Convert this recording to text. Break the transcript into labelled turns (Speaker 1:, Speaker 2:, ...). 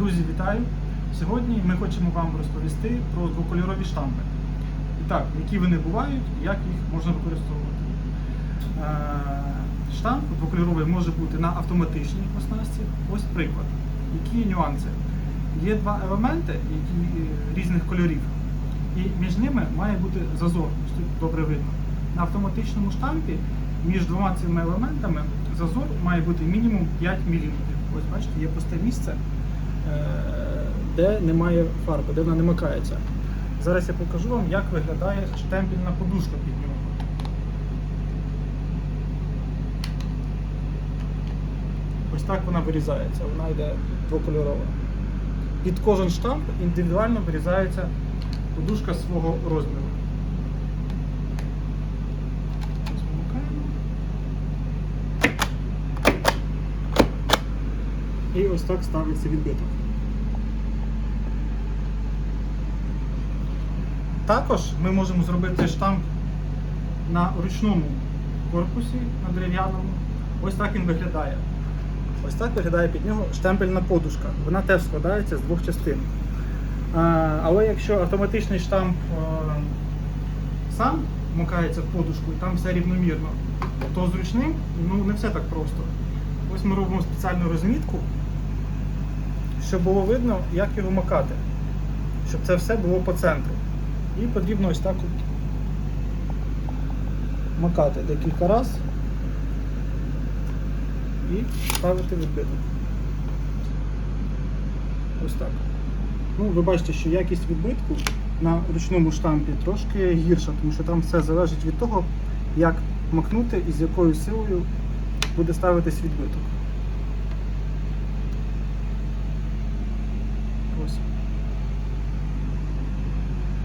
Speaker 1: Друзі, вітаю! Сьогодні ми хочемо вам розповісти про двокольорові штампи. І так, які вони бувають як їх можна використовувати. Е, Штамп двокольоровий може бути на автоматичній оснастці. Ось приклад. Які нюанси? Є два елементи, які е, різних кольорів, і між ними має бути зазор, тут добре видно. На автоматичному штампі між двома цими елементами зазор має бути мінімум 5 мм. Ось бачите, є пусте місце, де немає фарби, де вона не макається. Зараз я покажу вам, як виглядає штемпельна подушка під нього. Ось так вона вирізається, вона йде двокольорова. Під кожен штамп індивідуально вирізається подушка свого розміру. І ось так ставиться відбиток. Також ми можемо зробити штамп на ручному корпусі, на дерев'яному. Ось так він виглядає. Ось так виглядає під нього штемпельна подушка. Вона теж складається з двох частин. Але якщо автоматичний штамп е, сам вмикається в подушку і там все рівномірно, то з ручним ну, не все так просто. Ось ми робимо спеціальну розмітку, щоб було видно, як його макати, щоб це все було по центру. І потрібно ось так от макати декілька разів і ставити відбиток. Ось так. Ну, ви бачите, що якість відбитку на ручному штампі трошки гірша, тому що там все залежить від того, як макнути і з якою силою буде ставитись відбиток. Ось.